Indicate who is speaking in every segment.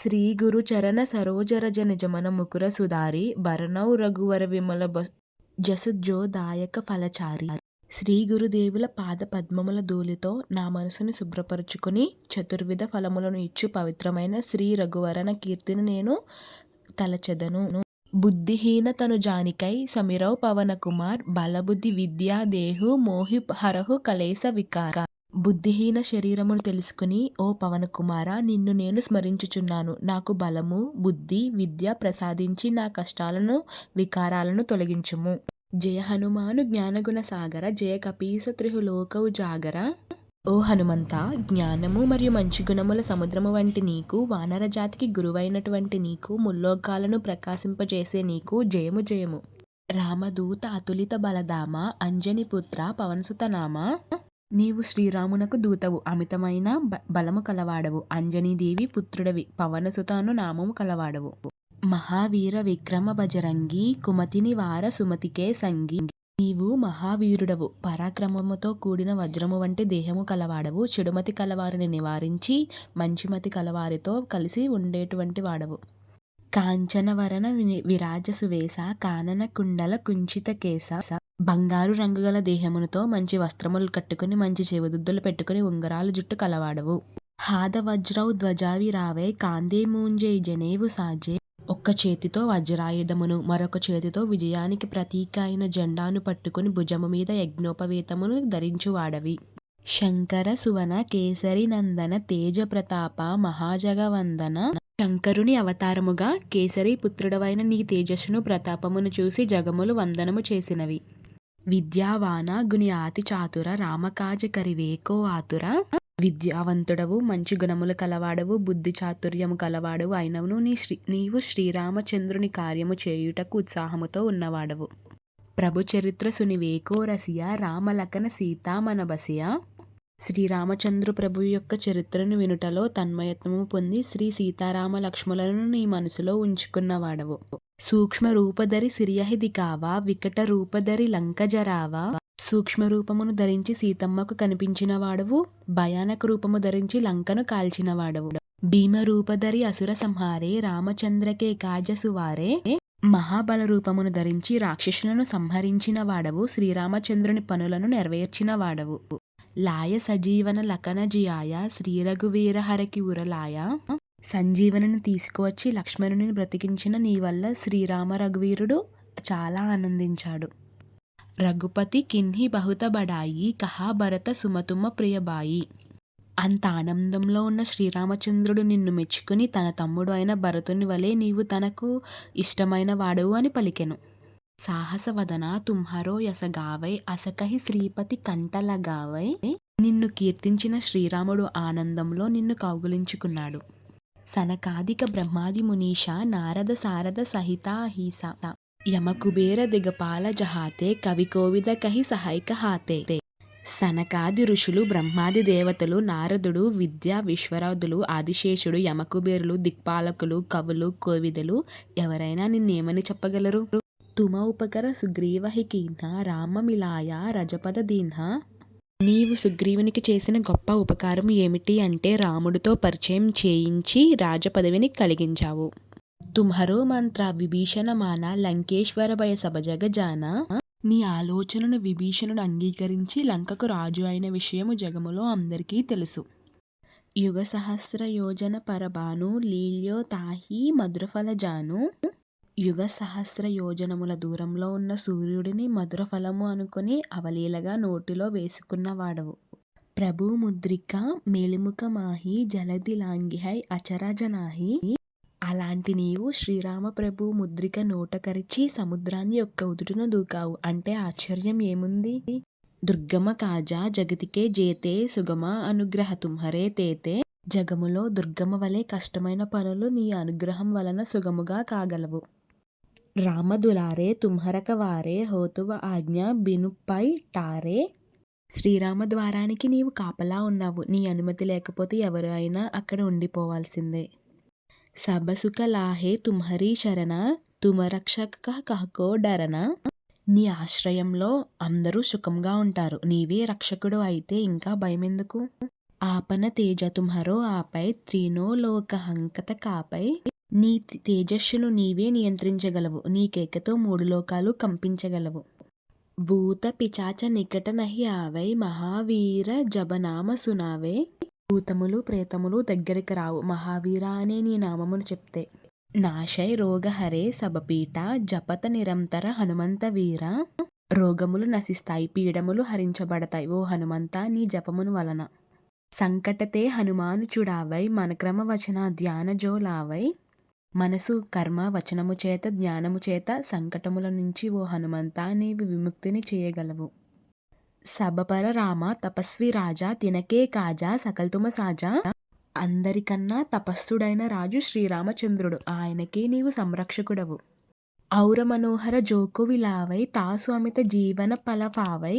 Speaker 1: శ్రీ గురు చరణ సరోజరజ నిజమన ముకుర సుధారి భరణౌ రఘువర విమల జసుజోదాయక ఫలచారి. శ్రీ గురుదేవుల పాద పద్మముల ధూళితో నా మనసును శుభ్రపరుచుకుని చతుర్విధ ఫలములను ఇచ్చు పవిత్రమైన శ్రీ రఘువరణ కీర్తిని నేను తలచెదను. బుద్ధిహీన తను జానికై సమిరౌ పవన కుమార్ బలబుద్ధి విద్యా దేహు మోహి హరహు కలేస వికార. బుద్ధిహీన శరీరమును తెలుసుకుని ఓ పవన కుమార నిన్ను నేను స్మరించుచున్నాను. నాకు బలము బుద్ధి విద్య ప్రసాదించి నా కష్టాలను వికారాలను తొలగించుము. జయ హనుమాను జ్ఞానగుణ సాగర జయ కపీస త్రిహులోకవు జాగర. ఓ హనుమంత జ్ఞానము మరియు మంచి గుణముల సముద్రము వంటి నీకు వానర జాతికి గురువైనటువంటి నీకు ముల్లోకాలను ప్రకాశింపజేసే నీకు జయము జయము. రామదూత అతులిత బలధామ అంజనిపుత్ర పవన్సుతనామ నీవు శ్రీరామునకు దూతవు. అమితమైన బ- బలము కలవాడవు. అంజనీదేవి పుత్రుడవి. పవనసుతాను నామము కలవాడవు. మహావీర విక్రమ బజరంగి కుమతిని వార సుమతికే సంగి. నీవు మహావీరుడవు. పరాక్రమముతో కూడిన వజ్రము వంటి దేహము కలవాడవు. చెడుమతి కలవారిని నివారించి మంచిమతి కలవారితో కలిసి ఉండేటువంటి వాడవు. కాంచనవరణ విరాజ సువేశ కానన కుండల కుంచిత కేశ బంగారు రంగు గల మంచి వస్త్రములు కట్టుకుని మంచి చెవిదుద్దులు పెట్టుకుని ఉంగరాలు జుట్టు కలవాడవు. హాదవజ్రౌ ధ్వజావి రావే కాందే మూంజే జనేవు సాజే. ఒక్క చేతితో వజ్రాయుధమును మరొక చేతితో విజయానికి ప్రతీక అయిన జెండాను పట్టుకుని భుజము మీద యజ్ఞోపవేతమును ధరించువాడవి. శంకర సువన కేసరి నందన తేజ ప్రతాప మహాజగవందన శంకరుని అవతారముగా కేసరి పుత్రుడవైన నీ తేజస్సును ప్రతాపమును చూసి జగములు వందనము చేసినవి. విద్యావాన గుని ఆతి చాతుర రామకాజ కరివేకో ఆతుర. విద్యావంతుడవు మంచి గుణములు కలవాడవు బుద్ధి చాతుర్యము కలవాడవు అయినవును నీ శ్రీ నీవు శ్రీరామచంద్రుని కార్యము చేయుటకు ఉత్సాహముతో ఉన్నవాడవు. ప్రభు చరిత్ర సునివేకో రసియ రామలకన సీతా శ్రీరామచంద్ర ప్రభు యొక్క చరిత్రను వినుటలో తన్మయత్వము పొంది శ్రీ సీతారామ లక్ష్మణులను నీ మనసులో ఉంచుకున్నవాడవు. సూక్ష్మ రూపధరి సిరియహిది కావా వికట రూపధరి లంకజరావా సూక్ష్మ రూపమును ధరించి సీతమ్మకు కనిపించిన వాడవు భయానక రూపము ధరించి లంకను కాల్చినవాడవు. భీమ రూపధరి అసుర సంహారే రామచంద్రకే కాజసువారే మహాబల రూపమును ధరించి రాక్షసులను సంహరించిన వాడవు శ్రీరామచంద్రుని పనులను నెరవేర్చిన వాడవు లాయ సజీవన లకనజియాయ శ్రీరఘువీరహరకి ఉరలాయ సంజీవనని తీసుకువచ్చి లక్ష్మణుని బ్రతికించిన నీ వల్ల శ్రీరామ రఘువీరుడు చాలా ఆనందించాడు రఘుపతి కిన్హి బహుత బడాయి కహా భరత సుమతుమ ప్రియబాయి అంత ఆనందంలో ఉన్న శ్రీరామచంద్రుడు నిన్ను మెచ్చుకుని తన తమ్ముడు అయిన భరతుని వలె నీవు తనకు ఇష్టమైన వాడవు అని పలికెను సాహసవదన తుంహరో యసగావై అసకహి శ్రీపతి కంటలగావై నిన్ను కీర్తించిన శ్రీరాముడు ఆనందంలో నిన్ను కౌగులించుకున్నాడు. సనకాదిక బ్రహ్మాది మునీష నారద సారద సహితాహీస యమకుబేర దిగపాల జహాతే కవి కోవిద కహి సహైక హాతే. సనకాది ఋషులు బ్రహ్మాది దేవతలు నారదుడు విద్య విశ్వరాధులు ఆదిశేషుడు యమకుబేరులు దిక్పాలకులు కవులు కోవిదలు ఎవరైనా నిన్నేమని చెప్పగలరు? తుమ ఉపకర సుగ్రీవహికీన రామమిలాయ రజపద దీన్హ నీవు సుగ్రీవునికి చేసిన గొప్ప ఉపకారం ఏమిటి అంటే రాముడితో పరిచయం చేయించి రాజపదవిని కలిగించావు. తుమ్హరో మంత్ర విభీషణ మాన లంకేశ్వర భయ సభ జగజాన. నీ ఆలోచనను విభీషణుడు అంగీకరించి లంకకు రాజు అయిన విషయము జగములో అందరికీ తెలుసు. యుగ సహస్ర యోజన పరబాను లీల్యో తాహి మధురఫల జాను. యుగ సహస్ర యోజనముల దూరంలో ఉన్న సూర్యుడిని మధుర ఫలము అనుకుని అవలీలగా నోటిలో వేసుకున్నవాడవు. ప్రభు ముద్రిక మేలిముఖ మాహి జలది లాంగిహై అచరాజనాహి. అలాంటి నీవు శ్రీరామ ప్రభు ముద్రిక నోట కరిచి సముద్రాన్ని యొక్క ఉదుటిన దూకావు. అంటే ఆశ్చర్యం ఏముంది? దుర్గమ కాజా జగతికే జేతే సుగమ అనుగ్రహ తుంహరే తేతే. జగములో దుర్గమ వలె కష్టమైన పనులు నీ అనుగ్రహం వలన సుగముగా కాగలవు. రామదులారే తుమ్హరకవారే హోతువ ఆజ్ఞ బినుపై టారే. శ్రీరామ ద్వారానికి నీవు కాపలా ఉన్నావు. నీ అనుమతి లేకపోతే ఎవరు అయినా అక్కడ ఉండిపోవాల్సిందే. సబసుక లాహే తుమ్హరీ శరణ తుమరక్షక కహకో డరణ. నీ ఆశ్రయంలో అందరూ సుఖంగా ఉంటారు. నీవే రక్షకుడు అయితే ఇంకా భయమెందుకు? ఆపన తేజ తుమ్హరో ఆపై త్రీనో లోక హంకత కాపై నీ తేజస్సును నీవే నియంత్రించగలవు. నీ కేకతో మూడు లోకాలు కంపించగలవు. భూత పిచాచ నికట నహి ఆవై మహావీర జబనామ సునావే. భూతములు ప్రేతములు దగ్గరికి రావు. మహావీర అనే నీ నామమును చెప్తే. నాశై రోగహరే సబపీఠ జపత నిరంతర హనుమంత వీర. రోగములు నశిస్తాయి పీడములు హరించబడతాయి. ఓ హనుమంత నీ జపమును వలన. సంకటతే హనుమాను చుడావై మనక్రమ వచన ధ్యాన జోలావై. మనసు కర్మ వచనము చేత జ్ఞానము చేత సంకటముల నుంచి ఓ హనుమంతా నీవు విముక్తిని చేయగలవు. సబపర రామ తపస్వి రాజా తినకే కాజా సకల్తుమ సాజా అందరికన్నా తపస్సుడైన రాజు శ్రీరామచంద్రుడు. ఆయనకే నీవు సంరక్షకుడవు. ఔర మనోహర జోకు విలావై తాసు అమిత జీవన ఫలపావై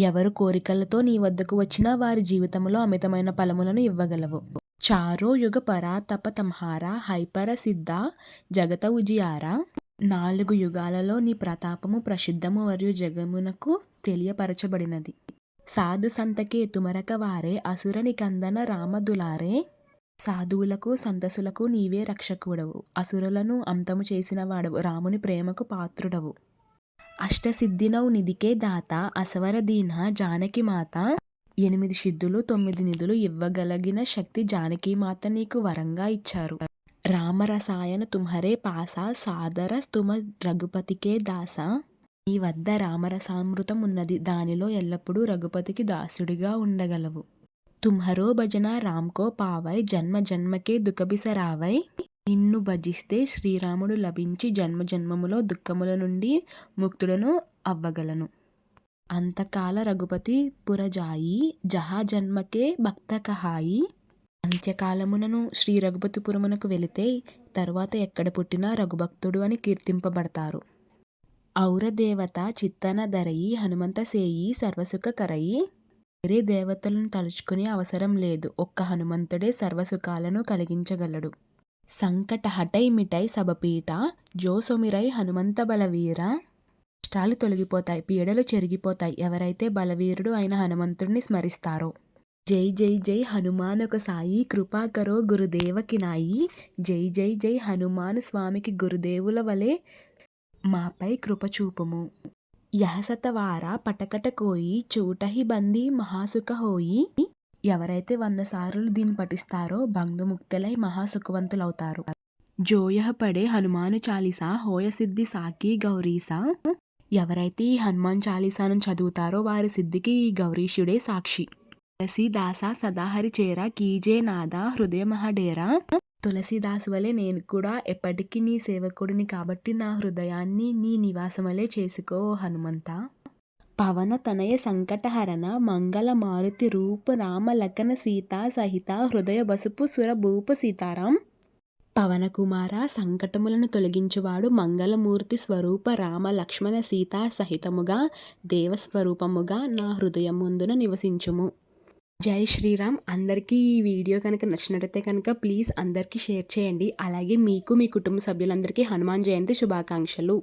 Speaker 1: ఎవరు కోరికలతో నీ వద్దకు వచ్చినా వారి జీవితంలో అమితమైన ఫలములను ఇవ్వగలవు. చారో యుగ పరాతప తంహార జగత ఉజియారా. నాలుగు యుగాలలో నీ ప్రతాపము ప్రసిద్ధము మరియు జగమునకు తెలియపరచబడినది. సాధు సంతకే తుమరక వారే అసురని కందన రామదులారే. సాధువులకు సంతసులకు నీవే రక్షకుడవు. అసురులను అంతము చేసిన వాడవు రాముని ప్రేమకు పాత్రుడవు. అష్టసిద్ధినవు నిధికే దాత అసవరదీన జానకి మాత. ఎనిమిది సిద్ధులు తొమ్మిది నిధులు ఇవ్వగలిగిన శక్తి జానకి మాత నీకు వరంగా ఇచ్చారు. రామరసాయన తుమ్హరే పాస సాదర తుమ రఘుపతికే దాస. నీ వద్ద రామరసామృతం ఉన్నది. దానిలో ఎల్లప్పుడూ రఘుపతికి దాసుడిగా ఉండగలవు. తుమ్హరో భజన రామ్కో పావై జన్మ జన్మకే దుఃఖబిసరావై. నిన్ను భజిస్తే శ్రీరాముడు లభించి జన్మ జన్మములో దుఃఖముల నుండి ముక్తులను అవ్వగలను. అంతకాల రఘుపతి పురజాయి జహా జన్మకే భక్త కహాయి అంత్యకాలమునను శ్రీ రఘుపతిపురమునకు వెళితే తరువాత ఎక్కడ పుట్టినా రఘుభక్తుడు అని కీర్తింపబడతారు. ఔరదేవత చిత్తన ధరయి హనుమంత సేయి సర్వసుఖ కరయి వేరే దేవతలను తలుచుకునే అవసరం లేదు ఒక్క హనుమంతుడే సర్వసుఖాలను కలిగించగలడు. సంకట హటై మిటై సబపీట జోసొమిరై హనుమంత బలవీర కష్టాలు తొలగిపోతాయి పీడలు చెరిగిపోతాయి. ఎవరైతే బలవీరుడు అయిన హనుమంతుడిని స్మరిస్తారో. జై జై జై హనుమానుక సాయి కృపాకరో గురుదేవకి నాయి. జై జై జై హనుమాను స్వామికి గురుదేవుల వలె మాపై కృపచూపుము యహసతవార పటకట కోయి చూటహి బంది మహాసుఖ హోయి. ఎవరైతే వంద సార్లు దీన్ని పఠిస్తారో బంధుముక్తులై మహాసుఖవంతులవుతారు జోయహ పడే హనుమాను చాలీసా హోయసిద్ధి సాకి గౌరీసా. ఎవరైతే ఈ హనుమాన్ చాలీసాను చదువుతారో వారి సిద్ధికి ఈ గౌరీషుడే సాక్షి. తులసీదాస సదాహరి చేర కీజే నాద హృదయ మహడేరా. తులసీదాసు వలె నేను కూడా ఎప్పటికీ నీ సేవకుడిని కాబట్టి నా హృదయాన్ని నీ నివాసమలే చేసుకో హనుమంత. పవన తనయ సంకటహరణ మంగళ మారుతి రూప రామ సీత సహిత హృదయ బసుపు సురభూపు సీతారాం. పవనకుమార సంకటములను తొలగించువాడు మంగళమూర్తి స్వరూప రామ లక్ష్మణ సీతా సహితముగా దేవస్వరూపముగా నా హృదయముందున నివసించుము. జై శ్రీరామ్. అందరికీ ఈ వీడియో కనుక నచ్చినట్టయితే కనుక ప్లీజ్ అందరికీ షేర్ చేయండి. అలాగే మీకు మీ కుటుంబ సభ్యులందరికీ హనుమాన్ జయంతి శుభాకాంక్షలు.